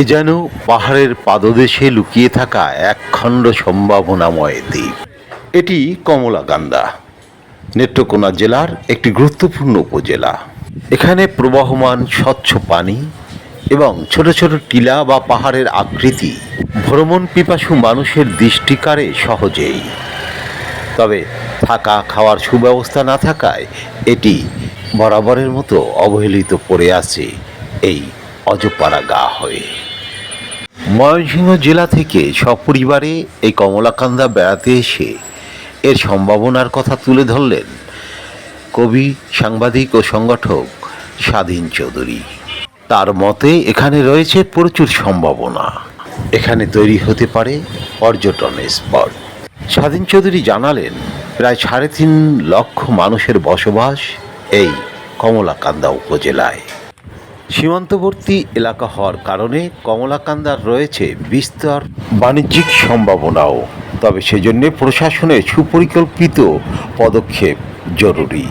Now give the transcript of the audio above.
এ যেন পাহাড়ের পাদদেশে লুকিয়ে থাকা একখণ্ড সম্ভাবনাময় দ্বীপ। এটি কমলাকান্দা, নেত্রকোনা জেলার একটি গুরুত্বপূর্ণ উপজেলা। এখানে প্রবাহমান স্বচ্ছ পানি এবং ছোট ছোট টিলা বা পাহাড়ের আকৃতি ভ্রমণ পিপাসু মানুষের দৃষ্টি কাড়ে সহজেই। তবে থাকা খাওয়ার সুব্যবস্থা না থাকায় এটি বরাবরের মতো অবহেলিত পড়ে আছে এই অজপাড়া গা হয়ে। ময়মনসিংহ জেলা থেকে সপরিবারে এই কমলাকান্দা বেড়াতে এসে এর সম্ভাবনার কথা তুলে ধরলেন কবি, সাংবাদিক ও সংগঠক স্বাধীন চৌধুরী। তার মতে, এখানে রয়েছে প্রচুর সম্ভাবনা। এখানে তৈরি হতে পারে পর্যটন স্পট। স্বাধীন চৌধুরী জানালেন, প্রায় সাড়ে তিন লক্ষ মানুষের বসবাস এই কমলাকান্দা উপজেলায়। সীমান্তবর্তী এলাকা হওয়ার কারণে কমলাকান্দার রয়েছে বিস্তর বাণিজ্যিক সম্ভাবনাও। তবে সেজন্য প্রশাসনের সুপরিকল্পিত পদক্ষেপ জরুরি।